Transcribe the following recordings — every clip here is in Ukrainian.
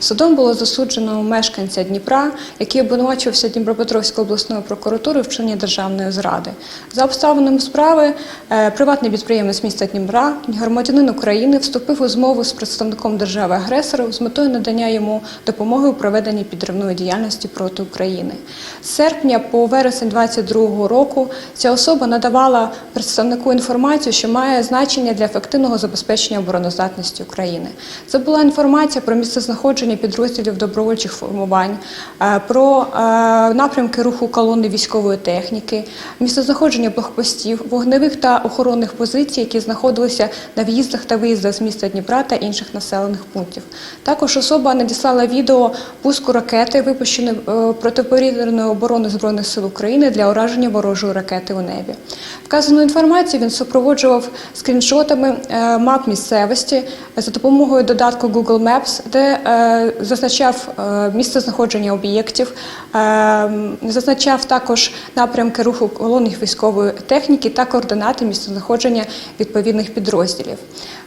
Судом було засуджено мешканця Дніпра, який обвинувачувався Дніпропетровською обласною прокуратурою в вчиненні державної зради. За обставинами справи е, приватний підприємець міста Дніпра, громадянин України, вступив у змову з представником держави-агресора з метою надання йому допомоги у проведенні підривної діяльності проти України. З серпня по вересень 2022 року ця особа надавала представнику інформацію, що має значення для ефективного забезпечення обороноздатності України. Це була інформація про місцезнаходження підрозділів добровольчих формувань, е, про е, напрямки руху колони військової техніки, місцезнаходження блокпостів, вогневих та охоронних позицій, які знаходилися на в'їздах та виїздах з міста Дніпра та інших населених пунктів. Також особа надіслала відео пуску ракети, випущеної е, протиповітряної оборони збройних сил України для ураження ворожої ракети у небі. Вказану інформацію він супроводжував скріншотами мап місцевості за допомогою додатку Google Maps, де зазначав е, місце знаходження об'єктів, е, зазначав також напрямки руху колон військової техніки та координати місцезнаходження відповідних підрозділів.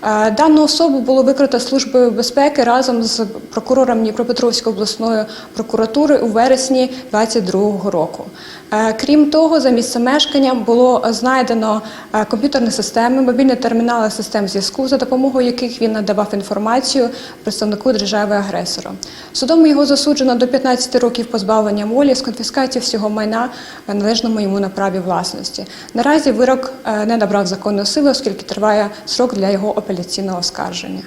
Е, Дану особу було викрито службою безпеки разом з прокурором Дніпропетровської обласної прокуратури у вересні 2022 року. Е, Крім того, за місцем мешкання було знайдено е, комп'ютерні системи, мобільні термінали систем зв'язку, за допомогою яких він надавав інформацію представнику держави-агресора. Судом його засуджено до 15 років позбавлення волі з конфіскацією всього майна, е, належному йому на праві власності. Наразі вирок е, не набрав законної сили, оскільки триває срок для його апеляційного оскарження.